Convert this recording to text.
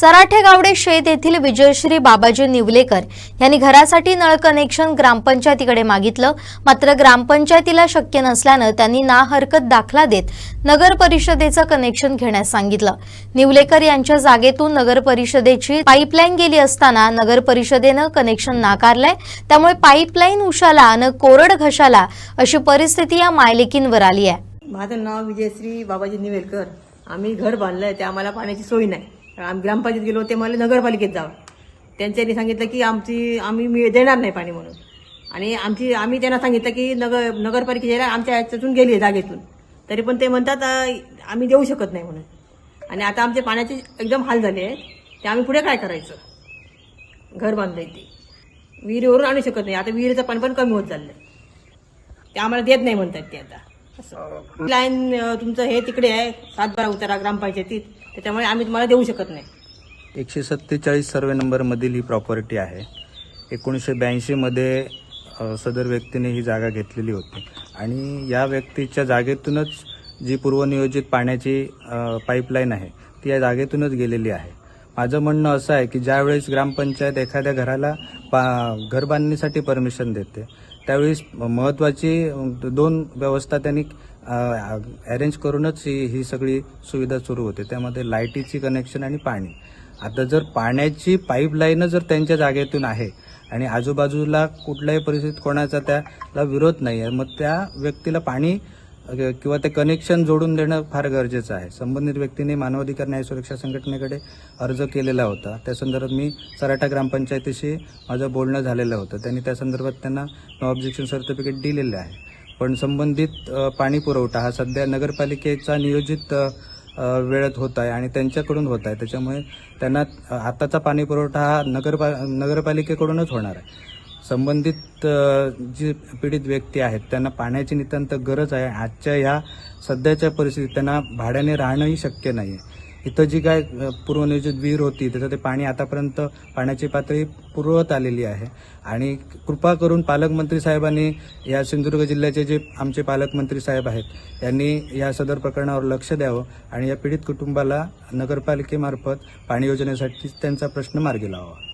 चराठे गावडे शेत येथील विजयश्री बाबाजी निवलेकर यांनी घरासाठी नळ कनेक्शन ग्रामपंचायतीकडे मागितलं. मात्र ग्रामपंचायतीला शक्य नसल्यानं त्यांनी ना हरकत दाखला देत नगर परिषदेचं कनेक्शन घेण्यास सांगितलं. निवलेकर यांच्या जागेतून नगर परिषदेची पाईपलाईन गेली असताना नगर परिषदेनं कनेक्शन नाकारलंय. त्यामुळे पाईपलाईन उशाला आणि कोरड घशाला अशी परिस्थिती या मायलेकींवर आली आहे. माझं नाव विजयश्री बाबाजी निवेलकर. आम्ही घर बांधलंय ते आम्हाला पाण्याची सोय नाही. आम्ही ग्रामपंचायत गेलो ते मला नगरपालिकेत जावं त्यांच्यानी सांगितलं की आमची आम्ही मी देणार नाही पाणी म्हणून. आणि आमची आम्ही त्यांना सांगितलं की नगर नगरपालिकेच्या आमच्या ह्याच्यातून गेली आहे जागेतून. तरी पण ते म्हणतात आम्ही देऊ शकत नाही म्हणून. आणि आता आमचे पाण्याचे एकदम हाल झाले आहे ते आम्ही पुढे काय करायचं? घर बांधलं ते. विहिरीवरून आणू शकत नाही. आता विहिरीचं पाणी पण कमी होत चाललं ते आम्हाला देत नाही म्हणतात ते आता. लाईन तुमचं हे तिकडे आहे सातबारा उतारा ग्रामपंचायतीत. त्याच्यामुळे आम्ही तुम्हाला देऊ शकत नाही. एकशे सत्तेचाळीस सर्वे नंबरमधील ही प्रॉपर्टी आहे. एकोणीसशे ब्याऐंशीमध्ये सदर व्यक्तीने ही जागा घेतलेली होती. आणि या व्यक्तीच्या जागेतूनच जी पूर्वनियोजित पाण्याची पाईपलाईन आहे ती या जागेतूनच गेलेली आहे. माझं म्हणणं असं आहे की ज्यावेळेस ग्रामपंचायत एखाद्या घराला पा घर बांधणीसाठी परमिशन देते त्यावेळेस महत्त्वाची दोन व्यवस्था त्यांनी अरेंज करूनच ही ही सगळी सुविधा सुरू होते. त्यामध्ये लाईटीची कनेक्शन आणि पाणी. आता जर पाण्याची पाईपलाईन जर त्यांच्या जागेतून आहे आणि आजूबाजूला कुठल्याही परिस्थितीत कोणाचा त्याला विरोध नाही आहे मग त्या व्यक्तीला पाणी किंवा ते कनेक्शन जोडून देणं फार गरजेचं आहे. संबंधित व्यक्तीने मानवाधिकार न्याय सुरक्षा संघटनेकडे अर्ज केलेला होता. त्या संदर्भात मी सराटा ग्रामपंचायतीशी माझं बोलणं झालेलं होतं. त्यांनी त्या संदर्भात त्यांना नो ऑब्जेक्शन सर्टिफिकेट दिलेलं आहे. पण संबंधित पाणी पुरवठा हा सध्या नगरपालिकेचा नियोजित वेळेत होत आहे आणि त्यांच्याकडून होत आहे. त्याच्यामुळे त्यांना आत्ताचा आताचा पाणी पुरवठा हा नगरपा नगरपालिकेकडूनच होणार आहे. संबंधित जी पीडित व्यक्ती आहेत त्यांना पाण्याची नितांत गरज आहे. आजच्या ह्या सध्याच्या परिस्थितीत त्यांना भाड्याने राहणंही शक्य नाही आहे इथं जी काय पूर्वनियोजित विहीर होती त्याचं ते पाणी आतापर्यंत पाण्याची पातळी पुरवत आलेली आहे. आणि कृपा करून पालकमंत्री साहेबांनी या सिंधुदुर्ग जिल्ह्याचे जे आमचे पालकमंत्री साहेब आहेत यांनी या सदर प्रकरणावर लक्ष द्यावं आणि या पीडित कुटुंबाला नगरपालिकेमार्फत पाणी योजनेसाठी त्यांचा प्रश्न मार्गी लावावा.